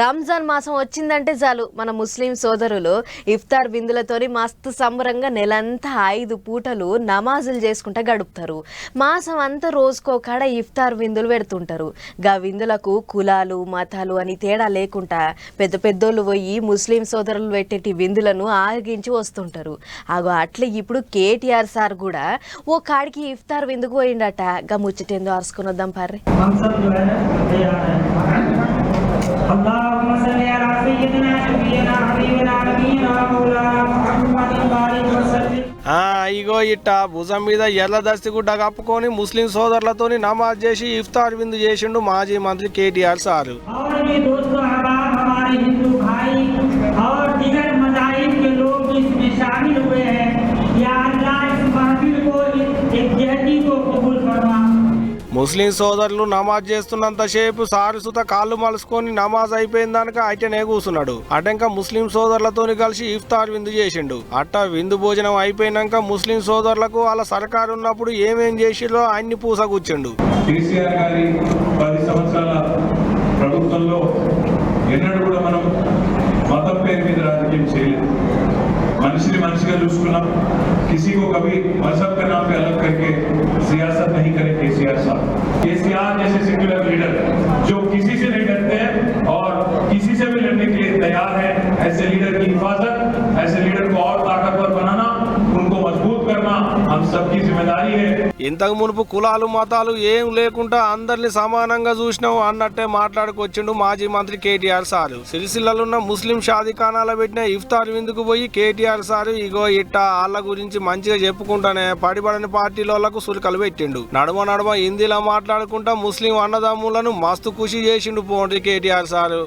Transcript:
రంజాన్ మాసం వచ్చిందంటే చాలు. మన ముస్లిం సోదరులు ఇఫ్తార్ విందులతోని మస్తు సంబరంగా నెలంతా ఐదు పూటలు నమాజులు చేసుకుంటా గడుపుతారు. మాసం అంతా రోజుకో కాడ ఇఫ్తార్ విందులు పెడుతుంటారు. గా విందులకు కులాలు మతాలు అని తేడా లేకుండా పెద్ద పెద్దోళ్ళు పోయి ముస్లిం సోదరులు పెట్టేటి విందులను ఆరగించి వస్తుంటారు. అగో అట్లే ఇప్పుడు కేటీఆర్ సార్ కూడా ఓ కాడికి ఇఫ్తార్ విందుకు పోయిండట. గా ముచ్చటేందో అరుసుకుని వద్దాం పర్రి. ఇగో ఇట్ట భుజం మీద ఎర్ర దస్తి గుడ్డ కప్పుకొని ముస్లిం సోదరులతో నమాజ్ చేసి ఇఫ్తార్ విందు చేసిండు మాజీ మంత్రి కేటీఆర్ సారు. ముస్లిం సోదరులు నమాజ్ చేస్తున్నంతసేపు సారుసుత కాళ్ళు మలుసుకొని నమాజ్ అయిపోయిందానక అయితేనే కూసున్నాడు. అటంక ముస్లిం సోదరులతో కలిసి ఇఫ్తార్ విందు చేసిండు. అట్ట విందు భోజనం అయిపోయినాక ముస్లిం సోదరులకు వాళ్ళ సర్కారు ఉన్నప్పుడు ఏమేం చేసిలో అన్ని పూస కూర్చుండు మనిషిని మనిషిగా చూసుకున్నాం. కిసి ఒక కవి మసబ్ साहब केसीआर जैसे सेक्युलर लीडर जो किसी से नहीं डरते हैं और किसी से भी लड़ने के लिए तैयार है, ऐसे लीडर की हिफाजत ఇంతకు మునుపు కులాలు మతాలు ఏం లేకుండా అందరిని సమానంగా చూసినాం అన్నట్టే మాట్లాడుకొచ్చిండు మాజీ మంత్రి కేటీఆర్ సారు. సిరిసిల్లలున్న ముస్లిం షాదిఖానాలో పెట్టిన ఇఫ్తార్ విందుకు పోయి కేటీఆర్ సారు ఇగో ఇట్ట వాళ్ళ గురించి మంచిగా చెప్పుకుంటానే పడిబడని పార్టీలకు సులికలు పెట్టిండు. నడుమ నడుమ హిందీలో మాట్లాడుకుంటా ముస్లిం అన్నదమ్ములను మస్తు ఖుషి చేసిండు పోండి కేటీఆర్ సారు.